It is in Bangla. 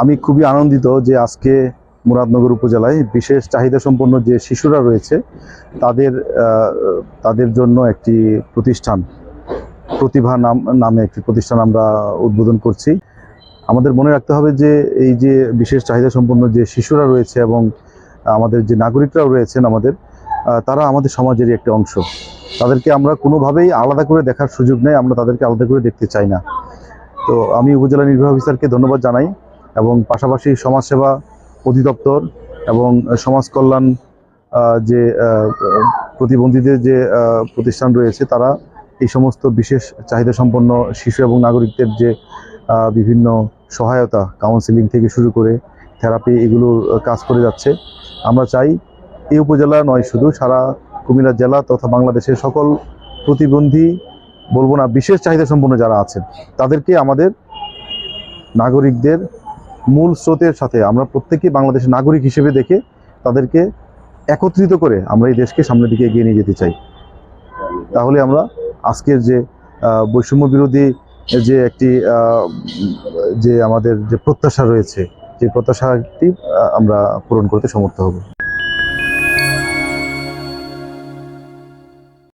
আমি খুবই আনন্দিত যে আজকে মুরাদনগর উপজেলায় বিশেষ চাহিদা সম্পন্ন যে শিশুরা রয়েছে, তাদের তাদের জন্য একটি প্রতিষ্ঠান, প্রতিভা নাম, নামে একটি প্রতিষ্ঠান আমরা উদ্বোধন করছি। আমাদের মনে রাখতে হবে যে এই যে বিশেষ চাহিদা সম্পন্ন যে শিশুরা রয়েছে এবং আমাদের যে নাগরিকরাও রয়েছেন আমাদের তারা আমাদের সমাজেরই একটি অংশ। তাদেরকে আমরা কোনোভাবেই আলাদা করে দেখার সুযোগ নেই, আমরা তাদেরকে আলাদা করে দেখতে চাই না। তো আমি উপজেলা নির্বাহী অফিসারকে ধন্যবাদ জানাই। এবং পাশাপাশি সমাজসেবা অধিদপ্তর এবং সমাজ কল্যাণ যে প্রতিবন্ধীদের যে প্রতিষ্ঠান রয়েছে তারা এই সমস্ত বিশেষ চাহিদা সম্পন্ন শিশু এবং নাগরিকদের যে বিভিন্ন সহায়তা কাউন্সিলিং থেকে শুরু করে থেরাপি এগুলোর আহ, কাজ করে যাচ্ছে। আমরা চাই এই উপজেলা নয় শুধু সারা কুমিল্লা জেলা তথা বাংলাদেশের সকল প্রতিবন্ধী বলব না বিশেষ চাহিদা সম্পন্ন যারা আছেন তাদেরকে আমাদের নাগরিকদের মূল স্রোতের সাথে আমরা প্রত্যেকেই বাংলাদেশের নাগরিক হিসেবে দেখে তাদেরকে একত্রিত করে আমরা এই দেশকে সামনের দিকে এগিয়ে নিয়ে যেতে চাই। তাহলে আমরা আজকের যে বৈষম্য বিরোধী যে একটি যে আমাদের যে প্রত্যাশা রয়েছে যে প্রত্যাশাটি আমরা পূরণ করতে সমর্থ হব।